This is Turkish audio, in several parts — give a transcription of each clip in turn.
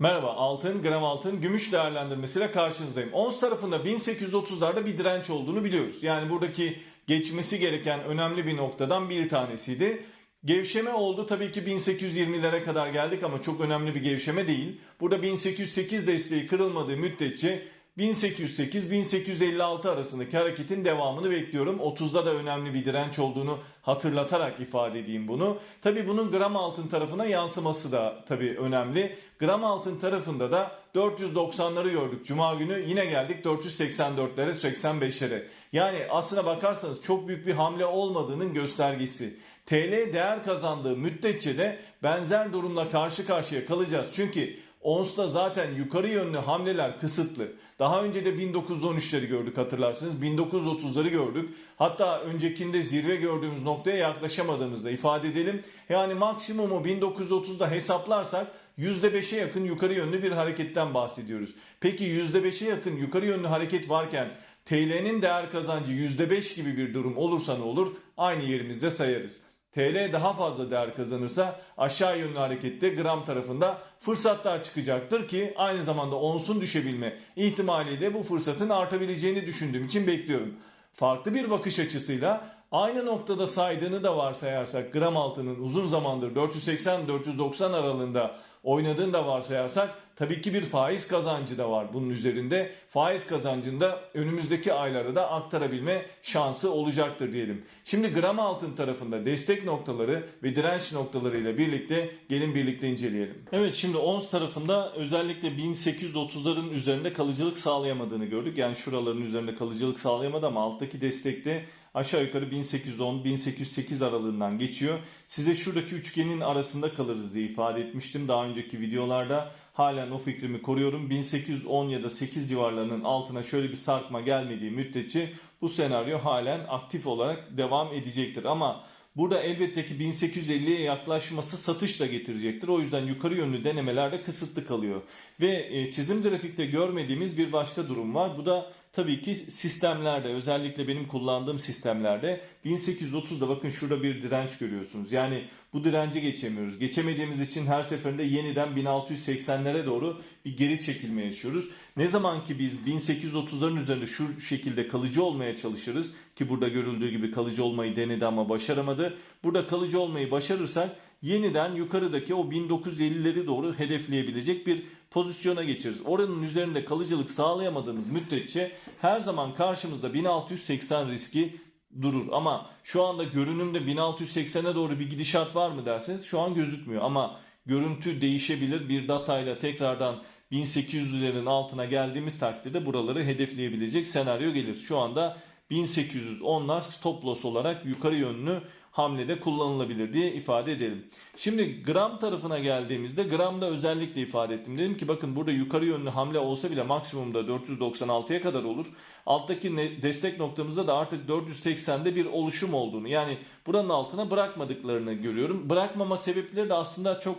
Merhaba altın, gram altın, gümüş değerlendirmesiyle karşınızdayım. Ons tarafında 1830'larda bir direnç olduğunu biliyoruz. Yani buradaki geçmesi gereken önemli bir noktadan bir tanesiydi. Gevşeme oldu tabii ki 1820'lere kadar geldik ama çok önemli bir gevşeme değil. Burada 1808 desteği kırılmadığı müddetçe 1808-1856 arasındaki hareketin devamını bekliyorum. 30'da da önemli bir direnç olduğunu hatırlatarak ifade edeyim bunu. Tabi bunun gram altın tarafına yansıması da tabi önemli. Gram altın tarafında da 490'ları gördük Cuma günü. Yine geldik 484'lere 85'lere. Yani aslına bakarsanız çok büyük bir hamle olmadığının göstergesi. TL değer kazandığı müddetçe de benzer durumla karşı karşıya kalacağız. Çünkü Ons'ta zaten yukarı yönlü hamleler kısıtlı. Daha önce de 1913'leri gördük hatırlarsınız. 1930'ları gördük. Hatta öncekinde zirve gördüğümüz noktaya yaklaşamadığımızda ifade edelim. Yani maksimumu 1930'da hesaplarsak %5'e yakın yukarı yönlü bir hareketten bahsediyoruz. Peki %5'e yakın yukarı yönlü hareket varken TL'nin değer kazancı %5 gibi bir durum olursa ne olur? Aynı yerimizde sayarız. TL daha fazla değer kazanırsa aşağı yönlü harekette gram tarafında fırsatlar çıkacaktır ki aynı zamanda onsun düşebilme ihtimaliyle bu fırsatın artabileceğini düşündüğüm için bekliyorum. Farklı bir bakış açısıyla aynı noktada saydığını da varsayarsak gram altının uzun zamandır 480-490 aralığında oynadığını da varsayarsak tabii ki bir faiz kazancı da var bunun üzerinde. Faiz kazancında önümüzdeki aylara da aktarabilme şansı olacaktır diyelim. Şimdi gram altın tarafında destek noktaları ve direnç noktalarıyla birlikte gelin birlikte inceleyelim. Evet şimdi ons tarafında özellikle 1830'ların üzerinde kalıcılık sağlayamadığını gördük. Yani şuraların üzerinde kalıcılık sağlayamadı ama alttaki destekte aşağı yukarı 1810-1808 aralığından geçiyor. Size şuradaki üçgenin arasında kalırız diye ifade etmiştim daha önceki videolarda. Halen o fikrimi koruyorum. 1810 ya da 8 civarlarının altına şöyle bir sarkma gelmediği müddetçe bu senaryo halen aktif olarak devam edecektir. Ama Burada elbette ki 1850'ye yaklaşması satış da getirecektir. O yüzden yukarı yönlü denemelerde kısıtlı kalıyor. Ve e, çizim grafikte görmediğimiz bir başka durum var. Bu da tabii ki sistemlerde özellikle benim kullandığım sistemlerde 1830'da bakın şurada bir direnç görüyorsunuz. Yani bu direnci geçemiyoruz. Geçemediğimiz için her seferinde yeniden 1680'lere doğru bir geri çekilme yaşıyoruz. Ne zaman ki biz 1830'ların üzerinde şu şekilde kalıcı olmaya çalışırız ki burada görüldüğü gibi kalıcı olmayı denedi ama başaramadı. Burada kalıcı olmayı başarırsak yeniden yukarıdaki o 1950'leri doğru hedefleyebilecek bir pozisyona geçeriz. Oranın üzerinde kalıcılık sağlayamadığımız müddetçe her zaman karşımızda 1680 riski durur. Ama şu anda görünümde 1680'e doğru bir gidişat var mı derseniz şu an gözükmüyor. Ama görüntü değişebilir. Bir datayla tekrardan 1800'lerin altına geldiğimiz takdirde buraları hedefleyebilecek senaryo gelir. Şu anda 1810'lar stop loss olarak yukarı yönlü hamlede kullanılabilir diye ifade edelim. Şimdi gram tarafına geldiğimizde gramda özellikle ifade ettim. Dedim ki bakın burada yukarı yönlü hamle olsa bile maksimumda 496'ya kadar olur. Alttaki destek noktamızda da artık 480'de bir oluşum olduğunu yani buranın altına bırakmadıklarını görüyorum. Bırakmama sebepleri de aslında çok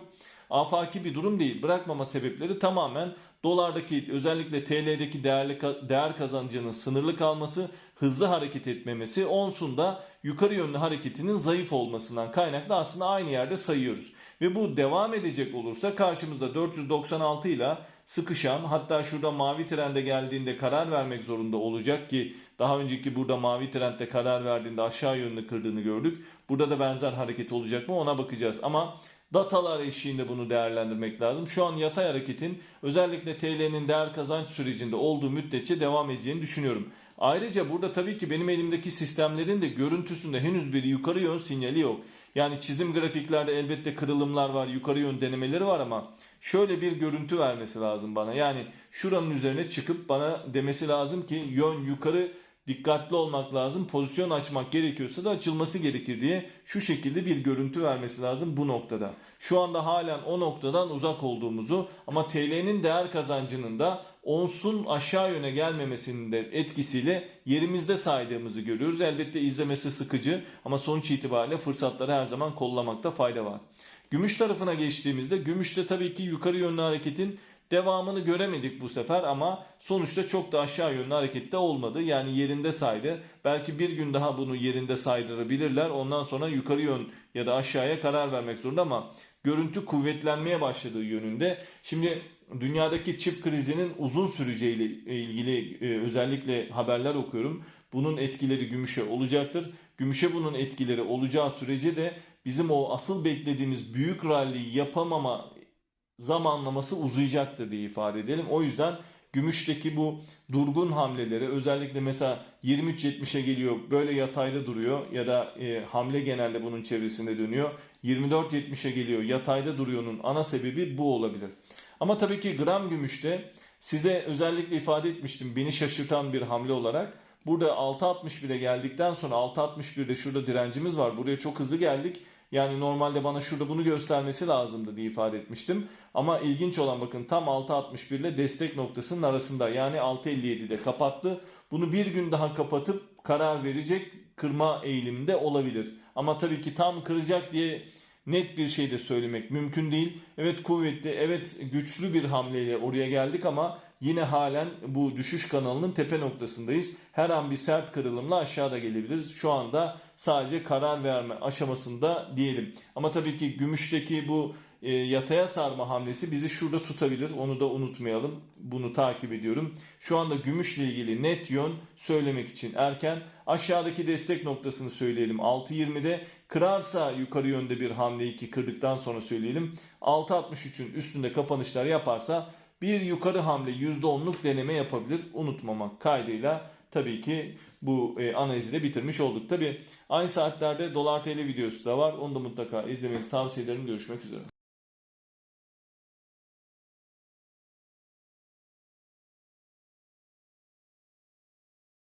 afaki bir durum değil. Bırakmama sebepleri tamamen dolardaki özellikle TL'deki değerli değer kazancının sınırlı kalması, hızlı hareket etmemesi, onsun da yukarı yönlü hareketinin zayıf olmasından kaynaklı aslında aynı yerde sayıyoruz. Ve bu devam edecek olursa karşımızda 496 ile sıkışan hatta şurada mavi trende geldiğinde karar vermek zorunda olacak ki daha önceki burada mavi trendde karar verdiğinde aşağı yönlü kırdığını gördük. Burada da benzer hareket olacak mı ona bakacağız. Ama datalar eşiğinde bunu değerlendirmek lazım. Şu an yatay hareketin özellikle TL'nin değer kazanç sürecinde olduğu müddetçe devam edeceğini düşünüyorum. Ayrıca burada tabii ki benim elimdeki sistemlerin de görüntüsünde henüz bir yukarı yön sinyali yok. Yani çizim grafiklerde elbette kırılımlar var, yukarı yön denemeleri var ama şöyle bir görüntü vermesi lazım bana. Yani şuranın üzerine çıkıp bana demesi lazım ki yön yukarı dikkatli olmak lazım. Pozisyon açmak gerekiyorsa da açılması gerekir diye şu şekilde bir görüntü vermesi lazım bu noktada. Şu anda halen o noktadan uzak olduğumuzu ama TL'nin değer kazancının da onsun aşağı yöne gelmemesinin de etkisiyle yerimizde saydığımızı görüyoruz. Elbette izlemesi sıkıcı ama sonuç itibariyle fırsatları her zaman kollamakta fayda var. Gümüş tarafına geçtiğimizde gümüşte tabii ki yukarı yönlü hareketin Devamını göremedik bu sefer ama sonuçta çok da aşağı yönlü harekette olmadı. Yani yerinde saydı. Belki bir gün daha bunu yerinde saydırabilirler. Ondan sonra yukarı yön ya da aşağıya karar vermek zorunda ama görüntü kuvvetlenmeye başladığı yönünde. Şimdi dünyadaki çip krizinin uzun süreceğiyle ilgili e, özellikle haberler okuyorum. Bunun etkileri gümüşe olacaktır. Gümüşe bunun etkileri olacağı sürece de bizim o asıl beklediğimiz büyük rally'yi yapamama zamanlaması uzayacaktır diye ifade edelim. O yüzden gümüşteki bu durgun hamleleri özellikle mesela 23.70'e geliyor böyle yatayda duruyor ya da e, hamle genelde bunun çevresinde dönüyor. 24.70'e geliyor yatayda duruyor'nun ana sebebi bu olabilir. Ama tabii ki gram gümüşte size özellikle ifade etmiştim beni şaşırtan bir hamle olarak. Burada 6.61'e geldikten sonra 6.61'de şurada direncimiz var. Buraya çok hızlı geldik. Yani normalde bana şurada bunu göstermesi lazımdı diye ifade etmiştim. Ama ilginç olan bakın tam 6.61 ile destek noktasının arasında yani 6.57'de kapattı. Bunu bir gün daha kapatıp karar verecek kırma eğiliminde olabilir. Ama tabii ki tam kıracak diye net bir şey de söylemek mümkün değil. Evet kuvvetli, evet güçlü bir hamleyle oraya geldik ama yine halen bu düşüş kanalının tepe noktasındayız. Her an bir sert kırılımla aşağıda gelebiliriz. Şu anda sadece karar verme aşamasında diyelim. Ama tabii ki gümüşteki bu e, yataya sarma hamlesi bizi şurada tutabilir. Onu da unutmayalım. Bunu takip ediyorum. Şu anda gümüşle ilgili net yön söylemek için erken. Aşağıdaki destek noktasını söyleyelim. 6.20'de kırarsa yukarı yönde bir hamleyi ki kırdıktan sonra söyleyelim. 6.63'ün üstünde kapanışlar yaparsa bir yukarı hamle %10'luk deneme yapabilir. Unutmamak kaydıyla tabii ki bu e, analizi de bitirmiş olduk. Tabii aynı saatlerde dolar TL videosu da var. Onu da mutlaka izlemenizi tavsiye ederim. Görüşmek üzere.